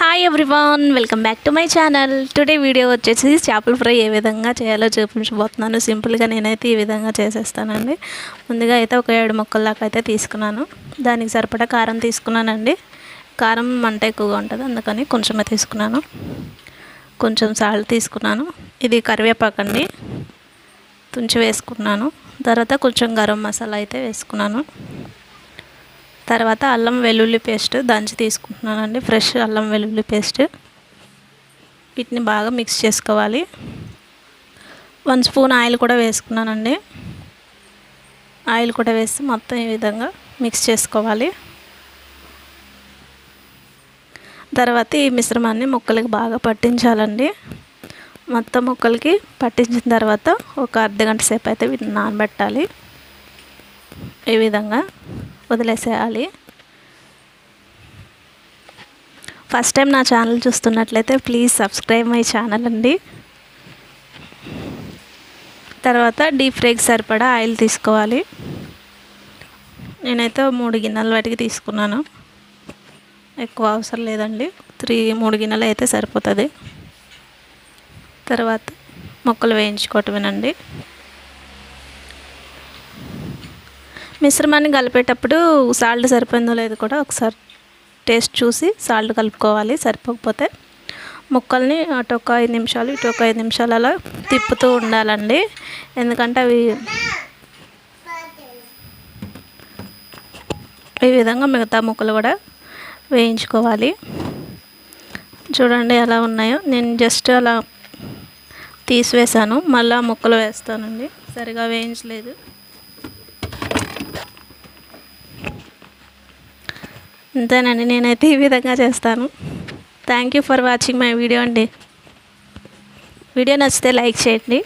Hi everyone welcome back to my channel today video వచ్చేసి చేపల fry ఏ విధంగా చేయాలో చూపించబోతున్నాను. సింపుల్గా నేనైతే ఈ విధంగా చేసేస్తానండి. ముందుగా అయితే ఒక ఏడు మొక్కల దాకా అయితే తీసుకున్నాను. దానికి సరిపడా కారం తీసుకున్నానండి. కారం మంట ఎక్కువగా ఉంటుంది అందుకని కొంచెమే తీసుకున్నాను. కొంచెం సాల్ట్ తీసుకున్నాను. ఇది కరివేపాకు అండి తుంచి వేసుకున్నాను. తర్వాత కొంచెం గరం మసాలా అయితే వేసుకున్నాను. తర్వాత అల్లం వెల్లుల్లి పేస్ట్ దంచి తీసుకుంటున్నానండి. ఫ్రెష్ అల్లం వెల్లుల్లి పేస్ట్. వీటిని బాగా మిక్స్ చేసుకోవాలి. వన్ స్పూన్ ఆయిల్ కూడా వేసుకున్నానండి. ఆయిల్ కూడా వేసి మొత్తం ఈ విధంగా మిక్స్ చేసుకోవాలి. తర్వాత ఈ మిశ్రమాన్ని ముక్కలకి బాగా పట్టించాలండి. మొత్తం ముక్కలకి పట్టించిన తర్వాత ఒక అర్ధగంట సేపు అయితే వీటిని నానబెట్టాలి. ఈ విధంగా వదిలేసేయాలి. ఫస్ట్ టైం నా ఛానల్ చూస్తున్నట్లయితే ప్లీజ్ సబ్స్క్రైబ్ మై ఛానల్ అండి. తర్వాత డీప్ ఫ్రైకి సరిపడా ఆయిల్ తీసుకోవాలి. నేనైతే మూడు గిన్నెల వాటికి తీసుకున్నాను. ఎక్కువ అవసరం లేదండి. త్రీ మూడు గిన్నెలు అయితే సరిపోతుంది. తర్వాత మొక్కలు వేయించుకోవటమేనండి. మిశ్రమాన్ని కలిపేటప్పుడు సాల్ట్ సరిపోయిందో లేదో కూడా ఒకసారి టేస్ట్ చూసి సాల్ట్ కలుపుకోవాలి సరిపోకపోతే ముక్కల్ని అటు ఒక ఐదు నిమిషాలు ఇటు ఒక ఐదు నిమిషాలు అలా తిప్పుతూ ఉండాలండి. ఎందుకంటే అవి ఈ విధంగా మిగతా ముక్కలు కూడా వేయించుకోవాలి. చూడండి ఎలా ఉన్నాయో. నేను జస్ట్ అలా తీసివేసాను మళ్ళీ ముక్కలు వేస్తానండి. సరిగా వేయించలేదు. అంతేనండి నేనైతే ఈ విధంగా చేస్తాను. Thank you for watching my video అండి. వీడియో నచ్చితే లైక్ చేయండి.